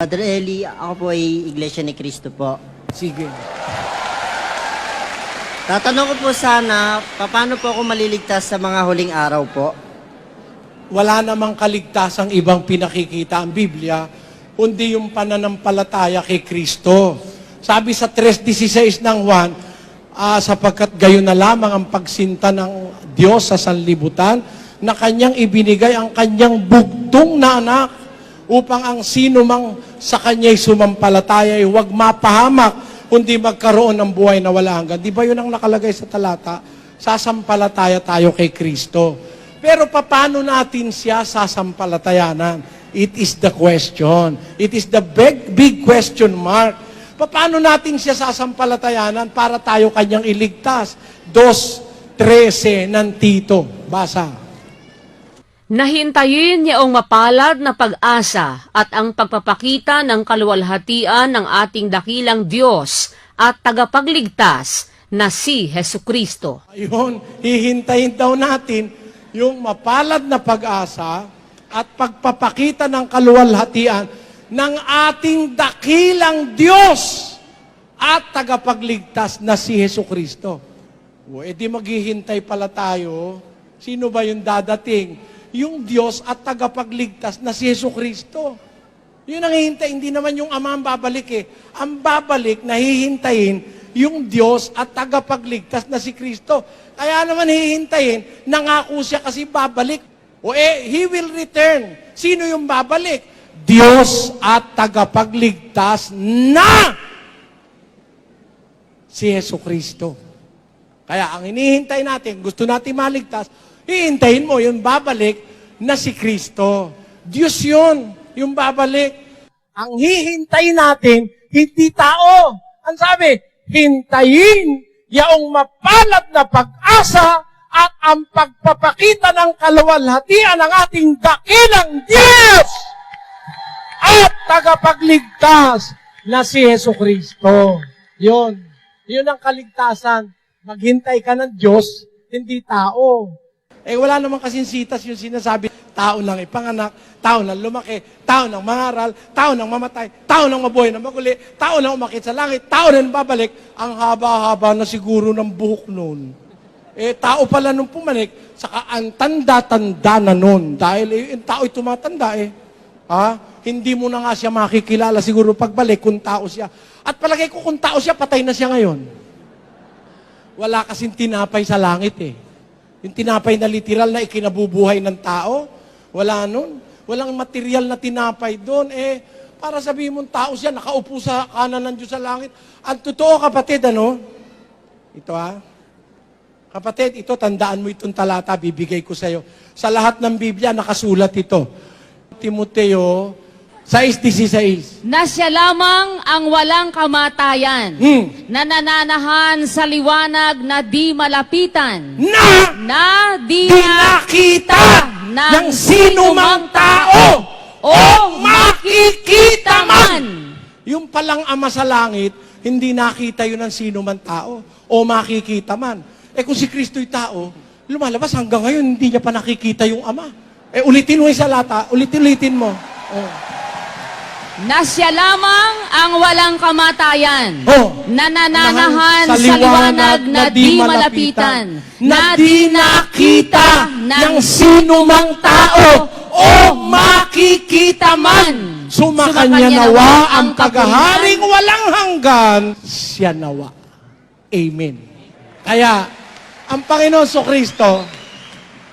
Brother Eli, ako po ay Iglesia ni Cristo po. Sige. Tatanong ko po sana, paano po ako maliligtas sa mga huling araw po? Wala namang kaligtasang ibang pinakikita ang Biblia, kundi yung pananampalataya kay Kristo. Sabi sa 3.16 ng Juan, ah, sapagkat gayon na lamang ang pagsinta ng Diyos sa sanlibutan, na kanyang ibinigay ang kanyang bugtong na anak upang ang sino mang sa kanya'y sumampalataya ay huwag mapahamak, kundi magkaroon ng buhay na wala hanggan. Di ba yun ang nakalagay sa talata? Sasampalataya tayo kay Kristo. Pero paano natin siya sasampalatayanan? It is the question. It is the big, big question mark. Paano natin siya sasampalatayanan para tayo kanyang iligtas? Dos, trese ng Tito. Basa. Nahintayin niyaong mapalad na pag-asa at ang pagpapakita ng kaluwalhatian ng ating dakilang Diyos at tagapagligtas na si Heso Kristo. Ayun, hihintayin daw natin yung mapalad na pag-asa at pagpapakita ng kaluwalhatian ng ating dakilang Diyos at tagapagligtas na si Heso Kristo. O, edi maghihintay pala tayo. Sino ba yung dadating? Yung Diyos at tagapagligtas na si Heso Kristo. Yun ang hihintay, hindi naman yung Ama ang babalik eh. Ang babalik na hihintayin yung Diyos at tagapagligtas na si Kristo. Kaya naman hihintayin, nangako siya kasi babalik. O eh, He will return. Sino yung babalik? Diyos at tagapagligtas na si Yesu Kristo. Kaya ang hinihintay natin, gusto natin maligtas, hihintayin mo yung babalik na si Kristo. Diyos yun, yung babalik. Ang hihintayin natin, hindi tao. Ang sabi, hintayin yaong mapalad na pag-asa at ang pagpapakita ng kaluwalhatian ng ating dakilang Diyos at tagapagligtas na si Yesu Kristo. Yun. Yun ang kaligtasan. Maghintay ka ng Diyos, hindi tao. Eh wala naman kasing sitas yung sinasabi, tao lang ipanganak, tao lang lumaki, tao lang mangaral, tao lang mamatay, tao lang mabuhay na maguli, tao lang umakit sa langit, tao lang babalik. Ang haba-haba na siguro ng buhok noon. Eh, tao pala nung pumanik, saka ang tanda-tanda na noon. Dahil eh, yung tao ay tumatanda eh. Ha? Hindi mo na nga siya makikilala siguro pagbalik kung tao siya. At palagay ko kung tao siya, patay na siya ngayon. Wala kasing tinapay sa langit eh. Yung tinapay na literal na ikinabubuhay ng tao, wala nun. Walang material na tinapay doon. Eh, para sabihin mong tao siya, nakaupo sa kanan ng Diyos sa langit. Ang totoo kapatid, ano? Ito ah. Kapatid, ito, tandaan mo itong talata, bibigay ko sa iyo. Sa lahat ng Biblia, nakasulat ito. Timoteo 6.16. Na siya lamang ang walang kamatayan, Hmm. na nananahan sa liwanag na di malapitan, Na na di dinakita ng ng sino mang tao o makikita man. Yung palang ama sa langit, hindi nakita yun ng sino man tao o makikita man. Eh kung si Kristo'y tao, lumalabas hanggang ngayon, hindi niya pa nakikita yung ama. Eh ulitin mo yung salata, ulitin-ulitin mo. Oh. Na siya lamang ang walang kamatayan, Oh. na nananahan sa liwanag na di malapitan, na di nakita ng sino mang tao o makikita man. Sumakanya nawa ang paghaharing walang hanggan, siya nawa. Amen. Kaya, ang Panginoon so Kristo,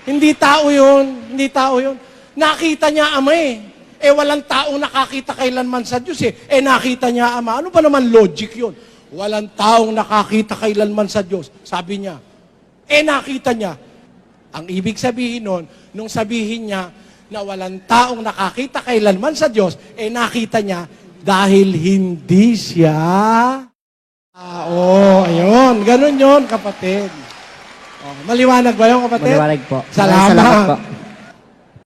hindi tao yun, hindi tao yun. Nakita niya ama eh. Eh walang taong nakakita kailanman sa Diyos eh. Eh nakita niya ama. Ano ba naman logic yun? Walang taong nakakita kailanman sa Diyos. Sabi niya. Eh nakita niya. Ang ibig sabihin nun, nung sabihin niya na walang taong nakakita kailanman sa Diyos, eh nakita niya dahil hindi siya tao. Ayun, ganun yun kapatid. Oh, maliwanag ba yun kapatid? Maliwanag po. Salamat. Salamat po.